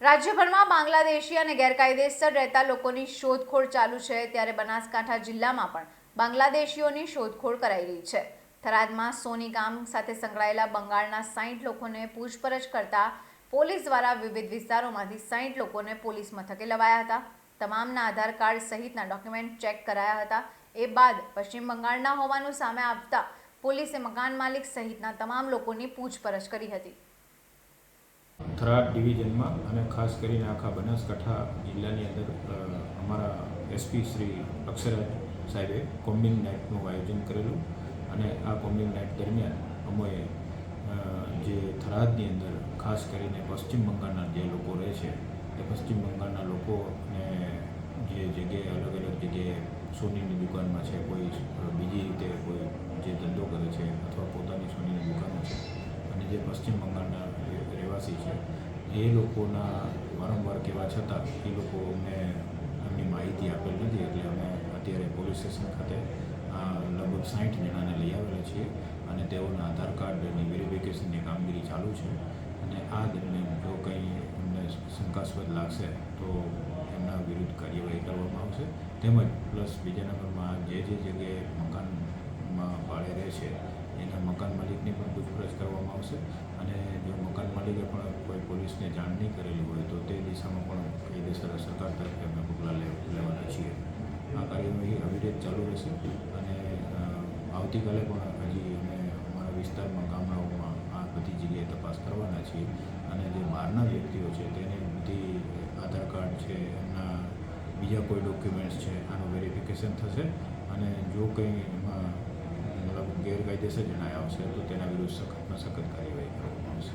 રાજ્યભરમાં બાંગ્લાદેશી અને ગેરકાયદેસર રહેતા લોકોની શોધખોળ ચાલુ છે ત્યારે બનાસકાંઠા જિલ્લામાં પણ બાંગ્લાદેશીઓની શોધખોળ કરાઈ રહી છે. થરાદમાં સોની ગામ સાથે સંકળાયેલા બંગાળના સાહીઠ લોકોને પૂછપરછ કરતા પોલીસ દ્વારા વિવિધ વિસ્તારોમાંથી સાહીઠ લોકોને પોલીસ મથકે લવાયા હતા. તમામના આધાર કાર્ડ સહિતના ડોક્યુમેન્ટ ચેક કરાયા હતા. એ બાદ પશ્ચિમ બંગાળના હોવાનું સામે આવતા પોલીસે મકાન માલિક સહિતના તમામ લોકોની પૂછપરછ કરી હતી. થરાદ ડિવિઝનમાં અને ખાસ કરીને આખા બનાસકાંઠા જિલ્લાની અંદર અમારા એસપી શ્રી અક્ષરાજ સાહેબે કોમ્બિંગ નાઇટનું આયોજન કરેલું અને આ કોમ્બિંગ નાઇટ દરમિયાન અમોએ જે થરાદની અંદર ખાસ કરીને પશ્ચિમ બંગાળના જે લોકો રહે છે, એ પશ્ચિમ બંગાળના લોકોને જે જગ્યાએ અલગ અલગ જગ્યાએ સોનીની દુકાનમાં છે, કોઈ બીજી રીતે કોઈ જે ધંધો કરે છે અથવા પોતાની સોનીની દુકાનો છે અને જે પશ્ચિમ બંગાળના રહે- છે. એ લોકોના વારંવાર કહેવા છતાં એ લોકો અમને એમની માહિતી આપેલ નથી. એટલે અમે અત્યારે પોલીસ સ્ટેશન ખાતે લગભગ સાઠ જણાને લઈ આવેલા છીએ અને તેઓના આધાર કાર્ડની વેરિફિકેશનની કામગીરી ચાલુ છે. અને આ દરમિયાન જો કંઈ અમને શંકાસ્પદ લાગશે તો એમના વિરુદ્ધ કાર્યવાહી કરવામાં આવશે. તેમજ પ્લસ બીજા નંબરમાં જે જે જગ્યાએ મકાનમાં ભાડે રહે છે એના મકાન મકાન પણ કોઈ પોલીસને જાણ નહીં કરેલી હોય તો તે દિશામાં પણ કાયદેસર સરકાર તરફથી અમે પગલાં લેવાના છીએ. આ કાર્યવાહી અવિરત ચાલુ રહેશે અને આવતીકાલે પણ હજી અમે અમારા વિસ્તારમાં ગામડાઓમાં આ બધી જગ્યાએ તપાસ કરવાના છીએ અને જે બહારના વ્યક્તિઓ છે તેને બધી આધાર કાર્ડ છે, એમના બીજા કોઈ ડોક્યુમેન્ટ્સ છે, આનું વેરિફિકેશન થશે અને જો કંઈ એમાં મતલબ ગેરકાયદેસર જણાય આવશે તો તેના વિરુદ્ધ સખતમાં સખત કાર્યવાહી કરવામાં આવશે.